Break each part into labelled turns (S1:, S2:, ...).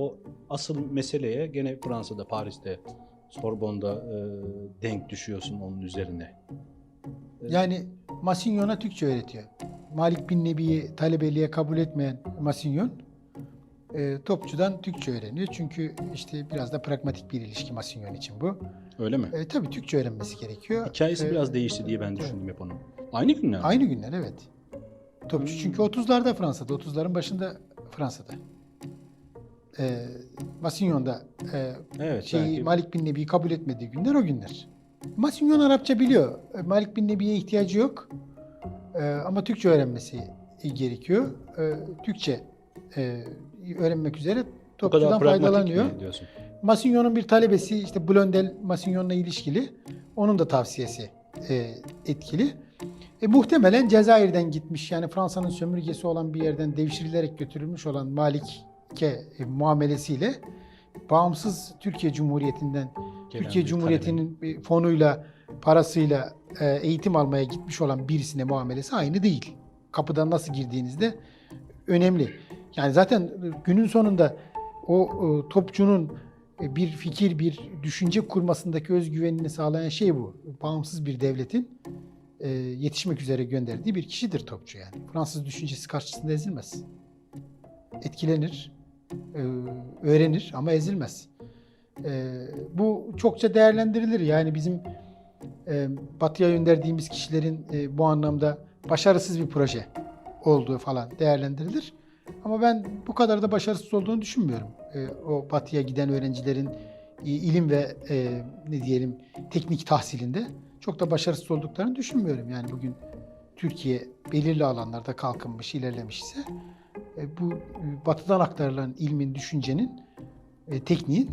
S1: O asıl meseleye gene Fransa'da, Paris'te, Sorbonne'da e, denk düşüyorsun onun üzerine.
S2: Yani Masinyon'a Türkçe öğretiyor. Malik bin Nebi'yi talebeliğe kabul etmeyen Masinyon e, topçudan Türkçe öğreniyor. Çünkü işte biraz da pragmatik bir ilişki Masinyon için bu.
S1: Öyle mi?
S2: E, tabii Türkçe öğrenmesi gerekiyor.
S1: Hikayesi
S2: E,
S1: biraz değişti diye ben düşündüm hep onun. Aynı günler mi?
S2: Aynı günler evet. Topçu
S1: Hmm.
S2: çünkü 30'larda Fransa'da, 30'ların başında Fransa'da. E, Masinyon'da e,
S1: Evet.
S2: şeyi
S1: belki-
S2: Malik bin Nebi'yi kabul etmediği günler o günler. Masinyon Arapça biliyor. E, Malik bin Nebi'ye ihtiyacı yok. E, ama Türkçe öğrenmesi gerekiyor. E, Türkçe e, öğrenmek üzere topçudan faydalanıyor. Masinyon'un bir talebesi işte Blondel Masinyon'la ilişkili. Onun da tavsiyesi e, etkili. E, muhtemelen Cezayir'den gitmiş yani Fransa'nın sömürgesi olan bir yerden devşirilerek götürülmüş olan Malik'e e, muamelesiyle bağımsız Türkiye Cumhuriyeti'nden
S1: Gelen
S2: Türkiye Cumhuriyeti'nin fonuyla parasıyla e, eğitim almaya gitmiş olan birisine muamelesi aynı değil. Kapıdan nasıl girdiğinizde önemli. Yani zaten günün sonunda o e, topçunun e, bir fikir, bir düşünce kurmasındaki özgüvenini sağlayan şey bu. Bağımsız bir devletin e, yetişmek üzere gönderdiği bir kişidir topçu yani. Fransız düşüncesi karşısında ezilmez. Etkilenir, e, öğrenir ama ezilmez. E, bu çokça değerlendirilir. Yani bizim e, batıya gönderdiğimiz kişilerin e, bu anlamda başarısız bir proje olduğu falan değerlendirilir. Ama ben bu kadar da başarısız olduğunu düşünmüyorum. E, o batıya giden öğrencilerin e, ilim ve e, ne diyelim teknik tahsilinde çok da başarısız olduklarını düşünmüyorum. Yani bugün Türkiye belirli alanlarda kalkınmış, ilerlemiş ise e, bu e, batıdan aktarılan ilmin, düşüncenin, e, tekniğin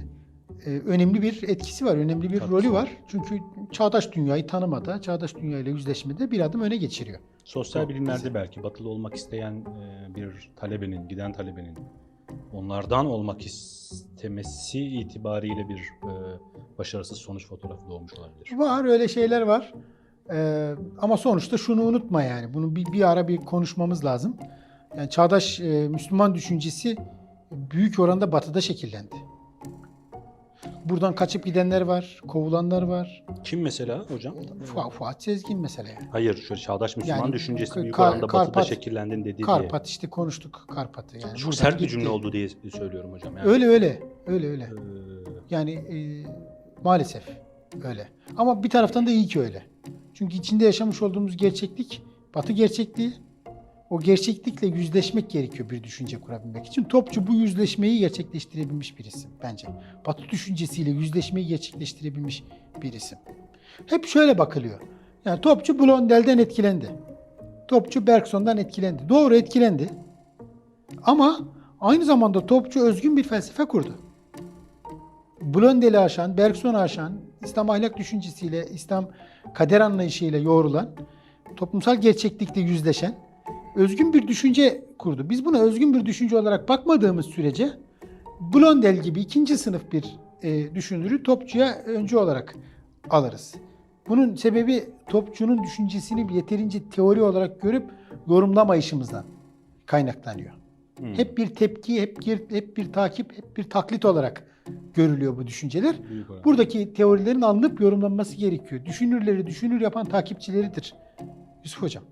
S2: e, önemli bir etkisi var, önemli bir
S1: Tabii.
S2: rolü var. Çünkü çağdaş dünyayı tanımada, çağdaş dünyayla yüzleşmede bir adım öne geçiriyor.
S1: Sosyal bilimlerde belki batılı olmak isteyen e, bir talebenin, giden talebenin onlardan olmak istemesi itibariyle bir e, başarısız sonuç fotoğrafı doğmuş olabilir.
S2: Var öyle şeyler var. Ee, ama sonuçta şunu unutma yani. Bunu bir, bir ara bir konuşmamız lazım. Yani çağdaş e, Müslüman düşüncesi büyük oranda batıda şekillendi. Buradan kaçıp gidenler var, kovulanlar var.
S1: Kim mesela hocam?
S2: Fuat, Fuat Sezgin mesela.
S1: Hayır, şu çağdaş Müslüman
S2: Yani
S1: düşüncesi
S2: Kar-
S1: büyük oranda batıda
S2: Karpat-
S1: şekillendin dedi diye.
S2: Karpat işte konuştuk Karpat'ı. Yani
S1: Çok sert bir cümle oldu diye söylüyorum hocam. Yani,
S2: Öyle öyle. Öyle öyle.
S1: e,
S2: Yani e, maalesef öyle. Ama bir taraftan da iyi ki öyle. Çünkü içinde yaşamış olduğumuz gerçeklik, batı gerçekliği, o gerçeklikle yüzleşmek gerekiyor bir düşünce kurabilmek için. Topçu bu yüzleşmeyi gerçekleştirebilmiş bir isim bence. Batı düşüncesiyle yüzleşmeyi gerçekleştirebilmiş bir isim. Hep şöyle bakılıyor. Yani topçu Blondel'den etkilendi. Topçu Bergson'dan etkilendi. Doğru etkilendi. Ama aynı zamanda topçu özgün bir felsefe kurdu. Blondel'i aşan, Bergson'u aşan, İslam ahlak düşüncesiyle, İslam kader anlayışıyla yoğrulan, toplumsal gerçeklikle yüzleşen, özgün bir düşünce kurdu. Biz buna özgün bir düşünce olarak bakmadığımız sürece Blondel gibi ikinci sınıf bir e, düşünürü topçuya öncü olarak alırız. Bunun sebebi topçunun düşüncesini yeterince teori olarak görüp yorumlamayışımızdan kaynaklanıyor.
S1: hmm,
S2: Hep bir tepki, hep bir, hep bir takip, hep bir taklit olarak görülüyor bu düşünceler. Buradaki teorilerin alınıp yorumlanması gerekiyor. Düşünürleri düşünür yapan takipçileridir. Yusuf Hocam.